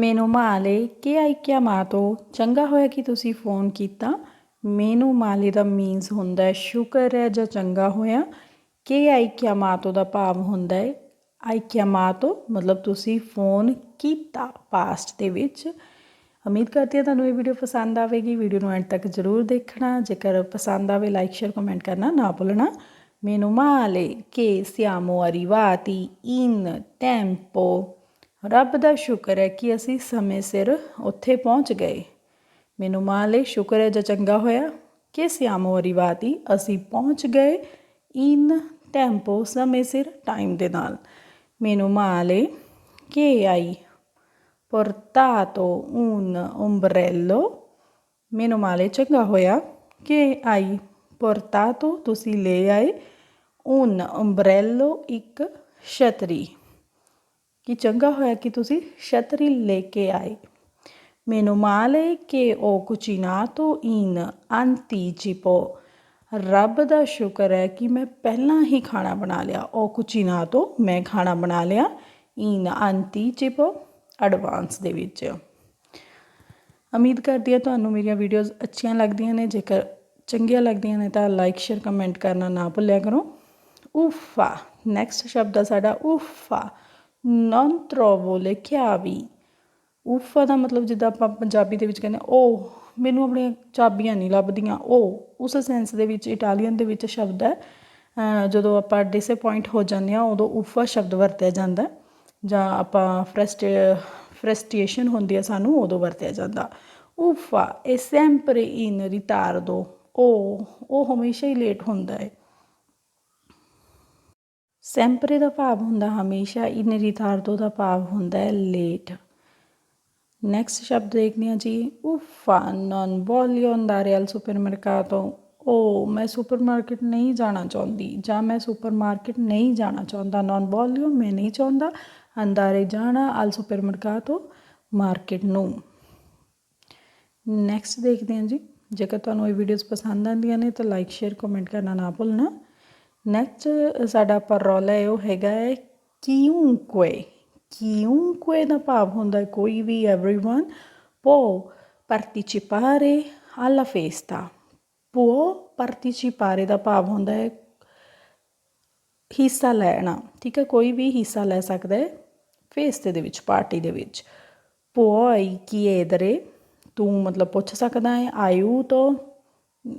Meno male che hai ਤੋਂ, ਚੰਗਾ ਹੋਇਆ ਕਿ ਤੁਸੀਂ ਫੋਨ ਕੀਤਾ। ਮੈਨੂੰ ਮਾਲੇ ਦਾ ਮੀਨਸ ਹੁੰਦਾ ਹੈ ਸ਼ੁਕਰ ਹੈ ਜਾਂ ਚੰਗਾ ਹੋਇਆ। ਕਿ ਆਈ ਤੋਂ ਦਾ ਭਾਵ ਹੁੰਦਾ ਹੈ। ਆਈ ਤੋਂ, ਮਤਲਬ ਤੁਸੀਂ ਫੋਨ ਕੀਤਾ ਪਾਸਟ ਦੇ ਵਿੱਚ। ਉਮੀਦ ਕਰਦੀ ਹਾਂ ਤੁਹਾਨੂੰ ਇਹ ਵੀਡੀਓ ਪਸੰਦ ਆਵੇਗੀ। ਵੀਡੀਓ ਨੂੰ ਐਂਡ ਤੱਕ ਜ਼ਰੂਰ ਦੇਖਣਾ। ਜੇਕਰ ਪਸੰਦ ਆਵੇ ਲਾਈਕ ਸ਼ੇਅਰ ਕਮੈਂਟ ਕਰਨਾ ਨਾ ਭੁੱਲਣਾ। meno male che siamo arrivati ਇਨ tempo ਰੱਬ ਦਾ ਸ਼ੁਕਰ ਹੈ ਕਿ ਅਸੀਂ ਸਮੇਂ ਸਿਰ ਉੱਥੇ ਪਹੁੰਚ ਗਏ। ਮੈਨੂੰ ਮਾਂ ਮਾਲੇ ਸ਼ੁਕਰ ਹੈ ਜਾਂ ਚੰਗਾ ਹੋਇਆ ਕਿ ਸਿਆਮੋ ਅਰੀਵਾਤੀ ਅਸੀਂ ਪਹੁੰਚ ਗਏ ਇਨ ਟੈਂਪੋ ਸਮੇਂ ਸਿਰ, ਟਾਈਮ ਦੇ ਨਾਲ। ਮੈਨੂੰ ਮਾਂ ਮਾਲੇ ਕਿ ਆਈ portato un ombrello ਮੈਨੂੰ ਮਾਲੇ ਚੰਗਾ ਹੋਇਆ ਕਿ ਆਈ portato ਤੁਸੀਂ ਲੈ ਆਏ un ombrello ਇੱਕ ਛਤਰੀ। ਕਿ ਚੰਗਾ ਹੋਇਆ ਕਿ ਤੁਸੀਂ ਛਤਰੀ ਲੈ ਕੇ ਆਏ। meno male che ਤੋਂ cucinato in anticipo ਰੱਬ ਦਾ ਸ਼ੁਕਰ ਹੈ ਕਿ ਮੈਂ ਪਹਿਲਾਂ ਹੀ ਖਾਣਾ ਬਣਾ ਲਿਆ। ਉਹ ਕੁਚੀ ਨਾ ਤੋਂ ਮੈਂ ਖਾਣਾ ਬਣਾ ਲਿਆ। in anticipo ਐਡਵਾਂਸ ਦੇ ਵਿੱਚ। ਉਮੀਦ ਕਰਦੀ ਹਾਂ ਤੁਹਾਨੂੰ ਮੇਰੀਆਂ ਵੀਡੀਓਜ਼ ਅੱਛੀਆਂ ਲੱਗਦੀਆਂ ਨੇ। ਜੇਕਰ ਚੰਗੀਆਂ ਲੱਗਦੀਆਂ ਨੇ ਤਾਂ ਲਾਈਕ, ਸ਼ੇਅਰ, ਕਮੈਂਟ ਕਰਨਾ ਨਾ ਭੁੱਲਿਆ ਕਰੋ। ਉਫਾ ਨੈਕਸਟ ਸ਼ਬਦ ਆ ਸਾਡਾ ਉਫਾ non trovo le chiavi. ਉਫਾ ਦਾ ਮਤਲਬ ਜਿੱਦਾਂ ਆਪਾਂ ਪੰਜਾਬੀ ਦੇ ਵਿੱਚ ਕਹਿੰਦੇ ਉਹ ਮੈਨੂੰ ਆਪਣੀਆਂ ਚਾਬੀਆਂ ਨਹੀਂ ਲੱਭਦੀਆਂ। ਉਹ ਉਸ ਸੈਂਸ ਦੇ ਵਿੱਚ ਇਟਾਲੀਅਨ ਦੇ ਵਿੱਚ ਸ਼ਬਦ ਹੈ। ਜਦੋਂ ਆਪਾਂ ਡਿਸਅਪਾਇੰਟ ਹੋ ਜਾਂਦੇ ਆ ਉਦੋਂ ਉਫਾ ਸ਼ਬਦ ਵਰਤਿਆ ਜਾਂਦਾ ਜਾਂ ਆਪਾਂ ਫਰਸਟ ਫਰਸਟ੍ਰੇਸ਼ਨ ਹੁੰਦੀ ਹੈ ਸਾਨੂੰ, ਉਦੋਂ ਵਰਤਿਆ ਜਾਂਦਾ। ਉਫਾ è ਸੈਂਪਰੇ ਇਨ ritardo ਉਹ ਉਹ ਹਮੇਸ਼ਾ ਹੀ ਲੇਟ ਹੁੰਦਾ ਹੈ। ਸੈਂਪਰੇ ਦਾ ਭਾਵ ਹੁੰਦਾ ਹਮੇਸ਼ਾ, ਇਨ ਰਿਤਾਰਦੋ ਦਾ ਭਾਵ ਹੁੰਦਾ ਹੈ ਲੇਟ ਨੈਕਸਟ ਸ਼ਬਦ ਦੇਖਦੇ ਹਾਂ ਜੀ। ਉਫਾ, non voglio andare al supermercato ਉਹ ਮੈਂ ਸੁਪਰਮਾਰਕਟ ਨਹੀਂ ਜਾਣਾ ਚਾਹੁੰਦੀ ਜਾਂ ਮੈਂ ਸੁਪਰਮਾਰਕਟ ਨਹੀਂ ਜਾਣਾ ਚਾਹੁੰਦਾ। Non ਬੋਲਿਓ ਮੈਂ ਨਹੀਂ ਚਾਹੁੰਦਾ। ਅੰਦਾਰੇ ਜਾਣਾ al supermercato ਮਾਰਕੀਟ ਨੂੰ। ਨੈਕਸਟ ਦੇਖਦੇ ਹਾਂ ਜੀ। ਜੇਕਰ ਤੁਹਾਨੂੰ ਇਹ ਵੀਡੀਓਜ਼ ਪਸੰਦ ਆਉਂਦੀਆਂ ਨੇ ਤਾਂ ਲਾਈਕ ਸ਼ੇਅਰ ਕਮੈਂਟ ਕਰਨਾ ਨਾ ਭੁੱਲਣਾ। ਨੈਕਸਟ ਸਾਡਾ ਪਰੋਲਾ ਹੈ ਉਹ ਹੈਗਾ ਹੈ ਕਿਉਂque chiunque ਦਾ ਭਾਵ ਹੁੰਦਾ ਕੋਈ ਵੀ everyone? può partecipare alla festa può partecipare ਦਾ ਭਾਵ ਹੁੰਦਾ ਹੈ ਹਿੱਸਾ ਲੈਣਾ। ਠੀਕ ਹੈ, ਕੋਈ ਵੀ ਹਿੱਸਾ ਲੈ ਸਕਦਾ ਹੈ ਫੇਸਤੇ ਦੇ ਵਿੱਚ, ਪਾਰਟੀ ਦੇ ਵਿੱਚ। puoi ਇਧਰੇ ਤੂੰ ਮਤਲਬ ਪੁੱਛ ਸਕਦਾ ਹੈ aiuto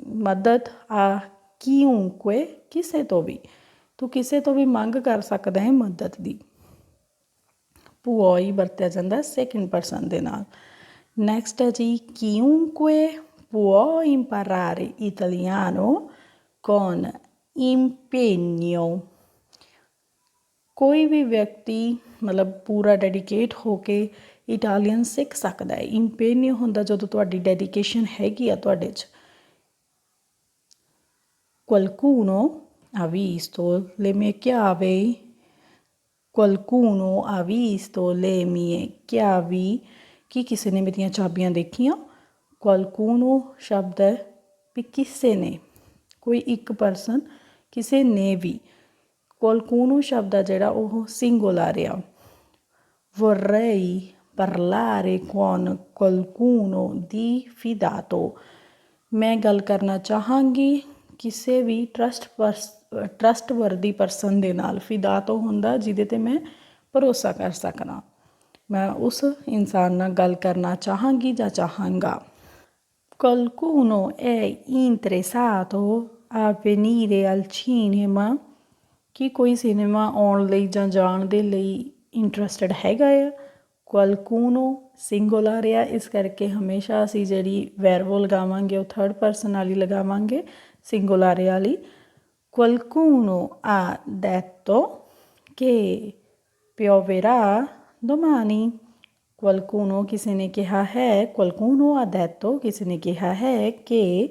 ਮਦਦ, ਆ chiunque ਕਿਸੇ ਤੋਂ ਵੀ। ਤੂੰ ਕਿਸੇ ਤੋਂ ਵੀ ਮੰਗ ਕਰ ਸਕਦਾ ਹੈ ਮਦਦ ਦੀ। puoi ਵਰਤਿਆ ਜਾਂਦਾ ਸੈਕਿੰਡ ਪਰਸਨ ਦੇ ਨਾਲ। ਨੈਕਸਟ ਹੈ ਜੀ chiunque può imparare italiano con impegno ਕੋਈ ਵੀ ਵਿਅਕਤੀ ਮਤਲਬ ਪੂਰਾ ਡੈਡੀਕੇਟ ਹੋ ਕੇ ਇਟਾਲੀਅਨ ਸਿੱਖ ਸਕਦਾ ਹੈ। ਇੰਪੇਨਿਓ ਹੁੰਦਾ ਜਦੋਂ ਤੁਹਾਡੀ ਡੈਡੀਕੇਸ਼ਨ ਹੈਗੀ ਆ ਤੁਹਾਡੇ 'ਚ। Qualcuno ha visto le mie chiavi? Qualcuno ha visto le mie chiavi? ਕੀ ਕਿਸੇ ਨੇ ਮੇਰੀਆਂ ਚਾਬੀਆਂ ਦੇਖੀਆਂ ਕੁਅਲਕੂਨੋ ਸ਼ਬਦ ਹੈ ਵੀ ਕਿਸੇ ਨੇ ਕੋਈ ਇੱਕ ਪਰਸਨ ਕਿਸੇ ਨੇ ਵੀ ਕੁਅਲਕੂਨੋ ਸ਼ਬਦ ਆ ਜਿਹੜਾ ਉਹ ਸਿੰਗੂਲਰ ਆ vorrei parlare con qualcuno di fidato ਮੈਂ ਗੱਲ ਕਰਨਾ ਚਾਹਾਂਗੀ ਕਿਸੇ ਵੀ ਟਰਸਟ ਟਰਸਟ ਵਰਦੀ ਪਰਸਨ ਦੇ ਨਾਲ ਫਿਦਾ ਤੋਂ ਹੁੰਦਾ, ਜਿਹਦੇ ਤੇ ਮੈਂ ਭਰੋਸਾ ਕਰ ਸਕਣਾ ਮੈਂ ਉਸ ਇਨਸਾਨ ਨਾਲ ਗੱਲ ਕਰਨਾ ਚਾਹਾਂਗੀ ਜਾਂ ਚਾਹਾਂਗਾ। qualcuno è interessato a venire al cinema ਕੀ ਕੋਈ ਸਿਨੇਮਾ ਆਉਣ ਲਈ ਜਾਂ ਜਾਣ ਦੇ ਲਈ ਇੰਟਰਸਟਿਡ ਹੈਗਾ ਆ? ਕੁਅਲਕੂਨੋ ਸਿੰਗੂਲਰ ਆ, ਇਸ ਕਰਕੇ ਹਮੇਸ਼ਾ ਅਸੀਂ ਜਿਹੜੀ ਵੈਰਬੋ ਲਗਾਵਾਂਗੇ ਉਹ ਥਰਡ ਪਰਸਨ ਵਾਲੀ ਲਗਾਵਾਂਗੇ। Singolare ali, qualcuno ha detto che pioverà domani. Qualcuno ਕਿਸੇ ਨੇ ਕਿਹਾ ਹੈ qualcuno ha detto ਕਿਸੇ ਨੇ ਕਿਹਾ ਹੈ ਕਿ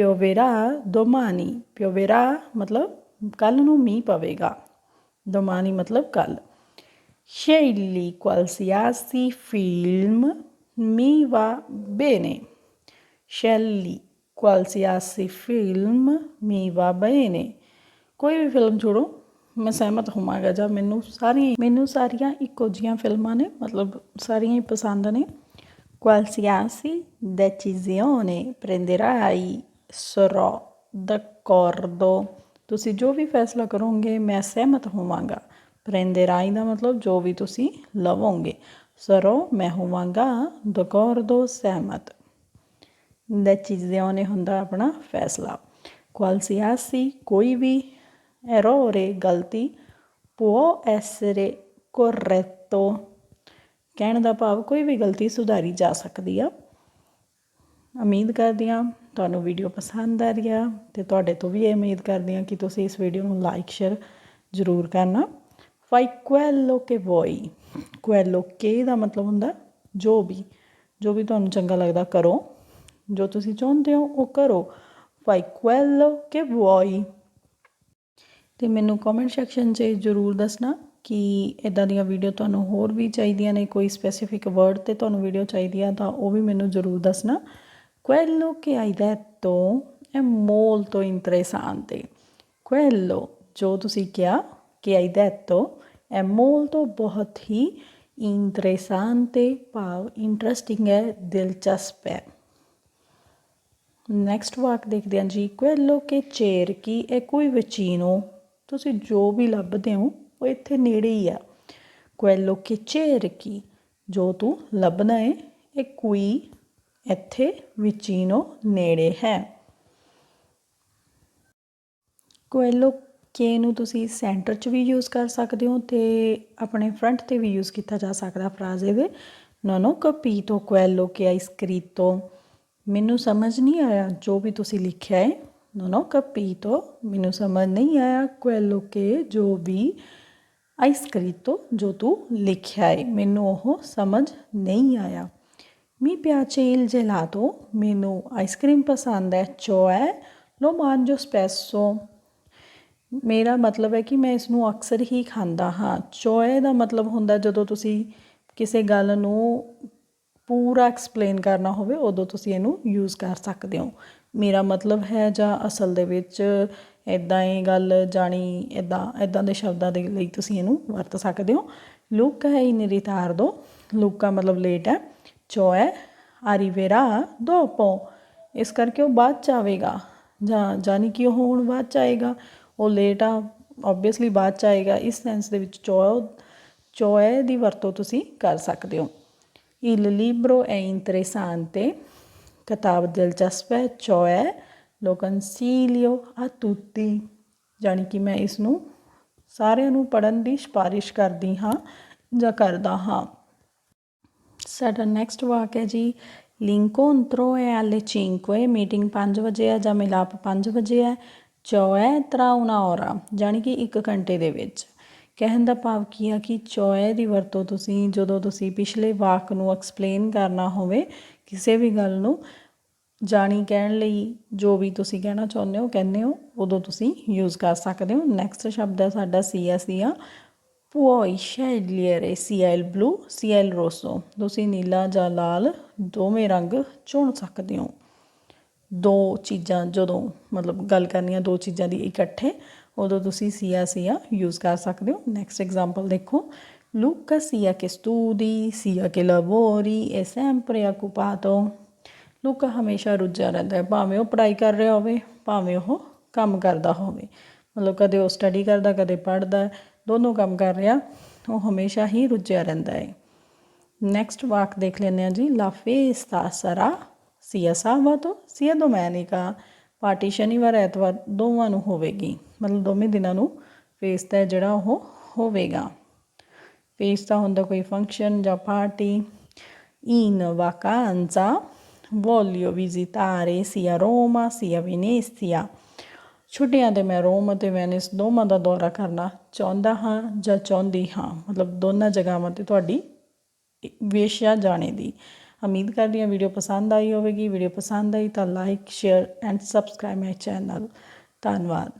pioverà domani. pioverà ਮਤਲਬ ਕੱਲ ਨੂੰ ਮੀਂਹ ਪਵੇਗਾ domani ਮਤਲਬ ਕੱਲ scegli qualsiasi film mi va bene scegli qualsiasi film mi va bene ਕੋਈ ਵੀ ਫਿਲਮ ਚੁਣੋ ਮੈਂ ਸਹਿਮਤ ਹੋਵਾਂਗਾ। ਜਾਂ ਮੈਨੂੰ ਸਾਰੀਆਂ ਮੈਨੂੰ ਸਾਰੀਆਂ ਇੱਕੋ ਜਿਹੀਆਂ ਫਿਲਮਾਂ ਨੇ, ਮਤਲਬ ਸਾਰੀਆਂ ਹੀ ਪਸੰਦ ਨੇ। qualsiasi decisione prenderai sarò d'accordo ਤੁਸੀਂ ਜੋ ਵੀ ਫੈਸਲਾ ਕਰੋਗੇ, ਮੈਂ ਸਹਿਮਤ ਹੋਵਾਂਗਾ। prenderai ਦਾ ਮਤਲਬ ਜੋ ਵੀ ਤੁਸੀਂ ਲਵੋਗੇ। ਸਰੋ ਮੈਂ ਹੋਵਾਂਗਾ d'accordo ਸਹਿਮਤ। Decisione ਹੁੰਦਾ ਆਪਣਾ ਫੈਸਲਾ। qualsiasi ਕੋਈ ਵੀ errore ਗਲਤੀ può essere corretto ਕਹਿਣ ਦਾ ਭਾਵ ਕੋਈ ਵੀ ਗਲਤੀ ਸੁਧਾਰੀ ਜਾ ਸਕਦੀ ਆ। ਉਮੀਦ ਕਰਦੀ ਹਾਂ ਤੁਹਾਨੂੰ ਵੀਡੀਓ ਪਸੰਦ ਆ ਰਹੀ ਆ ਤੇ ਤੁਹਾਡੇ ਤੋਂ ਵੀ ਇਹ ਉਮੀਦ ਕਰਦੀ ਹਾਂ ਕਿ ਤੁਸੀਂ ਇਸ ਵੀਡੀਓ ਨੂੰ ਲਾਈਕ ਸ਼ੇਅਰ ਜ਼ਰੂਰ ਕਰਨਾ। ਫਾਈ ਕੁਐਲੋ ਕੇ ਵੋਈ ਕੁਐਲੋ ਕੇ ਦਾ ਮਤਲਬ ਹੁੰਦਾ ਜੋ ਵੀ ਜੋ ਵੀ ਤੁਹਾਨੂੰ ਚੰਗਾ ਲੱਗਦਾ ਕਰੋ। ਜੋ ਤੁਸੀਂ ਚਾਹੁੰਦੇ ਹੋ, ਉਹ ਕਰੋ। ਫਾਈ ਕੁਐਲੋ ਕੇ ਵੋਈ ਤੇ ਮੈਨੂੰ ਕਮੈਂਟ ਸੈਕਸ਼ਨ 'ਚ ਜ਼ਰੂਰ ਦੱਸਣਾ ਕਿ ਇਦਾਂ ਦੀਆਂ ਵੀਡੀਓ ਤੁਹਾਨੂੰ ਹੋਰ ਵੀ ਚਾਹੀਦੀਆਂ ਨੇ, ਕੋਈ ਸਪੈਸੀਫਿਕ ਵਰਡ ਤੇ ਤੁਹਾਨੂੰ ਵੀਡੀਓ ਚਾਹੀਦੀ ਆ ਤਾਂ ਉਹ ਵੀ ਮੈਨੂੰ ਜ਼ਰੂਰ ਦੱਸਣਾ। quello che hai detto è molto interessante quello, ਜੋ ਤੁਸੀਂ ਕਿਹਾ ਕਿ hai detto, è molto, ਬਹੁਤ ਹੀ interessante, ਭਾਵ ਇੰਟਰਸਟਿੰਗ ਹੈ, ਦਿਲਚਸਪ ਹੈ। ਨੈਕਸਟ ਵਾਕ ਦੇਖਦੇ ਹਾਂ ਜੀ ਕੁਐਲੋ ਕੇ ਚੇਰ ਕੀ ਇਹ ਕੋਈ ਵਿਚੀਨੋ ਤੁਸੀਂ ਜੋ ਵੀ ਲੱਭਦੇ ਹੋ ਉਹ ਇੱਥੇ ਨੇੜੇ ਹੀ ਆ ਕੁਐਲੋ ਕੇ ਚੇਰ ਕੀ ਜੋ ਤੂੰ ਲੱਭਣਾ ਹੈ ਇਹ ਕੋਈ ਇੱਥੇ ਵਿਚੀਨੋ ਨੇੜੇ ਹੈ ਕੁਐਲੋ ਕੇ ਨੂੰ ਤੁਸੀਂ ਸੈਂਟਰ 'ਚ ਵੀ ਯੂਜ਼ ਕਰ ਸਕਦੇ ਹੋ ਤੇ ਆਪਣੇ ਫਰੰਟ ਤੇ ਵੀ ਯੂਜ਼ ਕੀਤਾ ਜਾ ਸਕਦਾ ਫਰਾਜ਼ ਇਹਦੇ ਨੋਨੋ ਕਪੀਟੋ ਕੁਐਲੋ ਕੇ ਆਈਸਕ੍ਰੀਟੋ ਮੈਨੂੰ ਸਮਝ ਨਹੀਂ ਆਇਆ, ਜੋ ਵੀ ਤੁਸੀਂ ਲਿਖਿਆ ਹੈ non ho capito ਮੈਨੂੰ ਸਮਝ ਨਹੀਂ ਆਇਆ quello che ਜੋ ਵੀ hai scritto ਜੋ ਤੂੰ ਲਿਖਿਆ ਹੈ, ਮੈਨੂੰ ਉਹ ਸਮਝ ਨਹੀਂ ਆਇਆ। mi piace il gelato ਮੈਨੂੰ ਆਈਸਕ੍ਰੀਮ ਪਸੰਦ ਹੈ cioè lo mangio spesso ਮੇਰਾ ਮਤਲਬ ਹੈ ਕਿ ਮੈਂ ਇਸ ਨੂੰ ਅਕਸਰ ਹੀ ਖਾਂਦਾ ਹਾਂ। ਚੋਏ ਦਾ ਮਤਲਬ ਹੁੰਦਾ ਜਦੋਂ ਤੁਸੀਂ ਕਿਸੇ ਗੱਲ ਨੂੰ ਪੂਰਾ ਐਕਸਪਲੇਨ ਕਰਨਾ ਹੋਵੇ, ਉਦੋਂ ਤੁਸੀਂ ਇਹਨੂੰ ਯੂਜ਼ ਕਰ ਸਕਦੇ ਹੋ। ਮੇਰਾ ਮਤਲਬ ਹੈ ਜਾਂ ਅਸਲ ਦੇ ਵਿੱਚ ਇਦਾਂ ਇਹ ਗੱਲ ਜਾਣੀ ਇਦਾਂ ਇਦਾਂ ਦੇ ਸ਼ਬਦਾਂ ਦੇ ਲਈ ਤੁਸੀਂ ਇਹਨੂੰ ਵਰਤ ਸਕਦੇ ਹੋ। ਲੁੱਕਾ ਹੈ ਇਨ ਦੋ ਲੁੱਕਾ ਮਤਲਬ ਲੇਟ ਹੈ। ਚੋਏ arriverà dopo ਇਸ ਕਰਕੇ ਉਹ ਬਾਅਦ ਚ ਆਵੇਗਾ। ਜਾਂ ਜਾਨੀ ਕਿ ਉਹ ਹੁਣ ਬਾਅਦ ਚ ਆਏਗਾ। ਉਹ ਲੇਟ ਆ ਆਬਵੀਅਸਲੀ ਬਾਅਦ ਚ ਆਏਗਾ। ਇਸ ਸੈਂਸ ਦੇ ਵਿੱਚ ਚੋ ਚੋਏ ਦੀ ਵਰਤੋਂ ਤੁਸੀਂ ਕਰ ਸਕਦੇ ਹੋ। Il libro è interessante ਕਿਤਾਬ ਦਿਲਚਸਪ ਹੈ cioè lo consiglio a tutti. ਜਾਣੀ ਕਿ ਮੈਂ ਇਸ ਨੂੰ ਸਾਰਿਆਂ ਨੂੰ ਪੜਨ ਦੀ ਸਿਫਾਰਿਸ਼ ਕਰਦੀ ਹਾਂ ਜਾਂ ਕਰਦਾ ਹਾਂ ਸਾਡਾ ਨੈਕਸਟ ਵਾਕ ਹੈ ਜੀ l'incontro è alle 5 ਮੀਟਿੰਗ 5 ਵਜੇ ਹੈ ਜਾਂ ਮਿਲਾਪ 5 ਵਜੇ ਹੈ cioè ਤਰਾ una ora. ਜਾਣੀ ਕਿ 1 ਘੰਟੇ ਦੇ ਵਿੱਚ ਕਹਿਣ ਦਾ ਭਾਵ ਕੀ ਆ ਕਿ cioè ਦੀ ਵਰਤੋਂ ਤੁਸੀਂ ਜਦੋਂ ਤੁਸੀਂ ਪਿਛਲੇ ਵਾਕ ਨੂੰ ਐਕਸਪਲੇਨ ਕਰਨਾ ਹੋਵੇ ਕਿਸੇ ਵੀ ਗੱਲ ਨੂੰ, ਜਾਣੀ ਕਹਿਣ ਲਈ ਜੋ ਵੀ ਤੁਸੀਂ ਕਹਿਣਾ ਚਾਹੁੰਦੇ ਹੋ, ਕਹਿੰਦੇ ਹੋ, ਉਦੋਂ ਤੁਸੀਂ ਯੂਜ਼ ਕਰ ਸਕਦੇ ਹੋ। ਨੈਕਸਟ ਸ਼ਬਦ ਹੈ ਸਾਡਾ ਸੀਆ ਸੀਆ puoi scegliere sia il blu sia il rosso ਤੁਸੀਂ ਨੀਲਾ ਜਾਂ ਲਾਲ ਦੋਵੇਂ ਰੰਗ ਚੁਣ ਸਕਦੇ ਹੋ। ਦੋ ਚੀਜ਼ਾਂ ਜਦੋਂ ਮਤਲਬ ਗੱਲ ਕਰਨੀ ਆ ਦੋ ਚੀਜ਼ਾਂ ਦੀ ਇਕੱਠੇ ਉਦੋਂ ਤੁਸੀਂ ਸੀਆ ਸੀਆ ਯੂਜ਼ ਕਰ ਸਕਦੇ ਹੋ। ਨੈਕਸਟ ਐਗਜ਼ਾਮਪਲ ਦੇਖੋ। Luca sia che studi sia che lavori è sempre occupato ਲੁਕਾ ਹਮੇਸ਼ਾ ਰੁੱਝਿਆ ਰਹਿੰਦਾ ਹੈ। ਭਾਵੇਂ ਉਹ ਪੜ੍ਹਾਈ ਕਰ ਰਿਹਾ ਹੋਵੇ, ਭਾਵੇਂ ਉਹ ਕੰਮ ਕਰਦਾ ਹੋਵੇ। ਮਤਲਬ ਕਦੇ ਉਹ ਸਟੱਡੀ ਕਰਦਾ, ਕਦੇ ਪੜ੍ਹਦਾ ਦੋਨੋਂ ਕੰਮ ਕਰ ਰਿਹਾ। ਉਹ ਹਮੇਸ਼ਾ ਹੀ ਰੁੱਝਿਆ ਰਹਿੰਦਾ ਹੈ। ਨੈਕਸਟ ਵਾਕ ਦੇਖ ਲੈਂਦੇ ਹਾਂ ਜੀ। ਲਾਫੇ ਸਤਾ ਸਰਾ ਸੀਆ ਸਾਬਾਤੋ ਸੀਆ ਡੋਮੈਨਿਕਾ ਪਾਰਟੀ ਸ਼ਨੀਵਾਰ, ਐਤਵਾਰ ਦੋਵਾਂ ਨੂੰ ਹੋਵੇਗੀ। ਮਤਲਬ ਦੋਵੇਂ ਦਿਨਾਂ ਨੂੰ ਫੇਸ ਫੇਸਤਾ ਜਿਹੜਾ ਉਹ ਹੋਵੇਗਾ। ਫੇਸ ਫੇਸਤਾ ਹੁੰਦਾ ਕੋਈ ਫੰਕਸ਼ਨ ਜਾਂ party in vacanza, voglio visitare sia Roma sia Venezia ਛੁੱਟੀਆਂ ਤੇ ਮੈਂ ਰੋਮ ਅਤੇ ਵੈਨਿਸ ਦੋਵਾਂ ਦਾ ਦੌਰਾ ਕਰਨਾ ਚਾਹੁੰਦਾ ਹਾਂ ਜਾਂ ਚਾਹੁੰਦੀ ਹਾਂ। ਮਤਲਬ ਦੋਨਾਂ ਜਗ੍ਹਾਵਾਂ ਤੇ ਤੁਹਾਡੀ ਵੇਸ਼ਿਆ ਜਾਣੇ ਦੀ। ਉਮੀਦ ਕਰਦੀ ਹਾਂ ਵੀਡੀਓ ਪਸੰਦ ਆਈ ਹੋਵੇਗੀ। ਵੀਡੀਓ ਪਸੰਦ ਆਈ ਤਾਂ like share and subscribe my channel ਧੰਨਵਾਦ।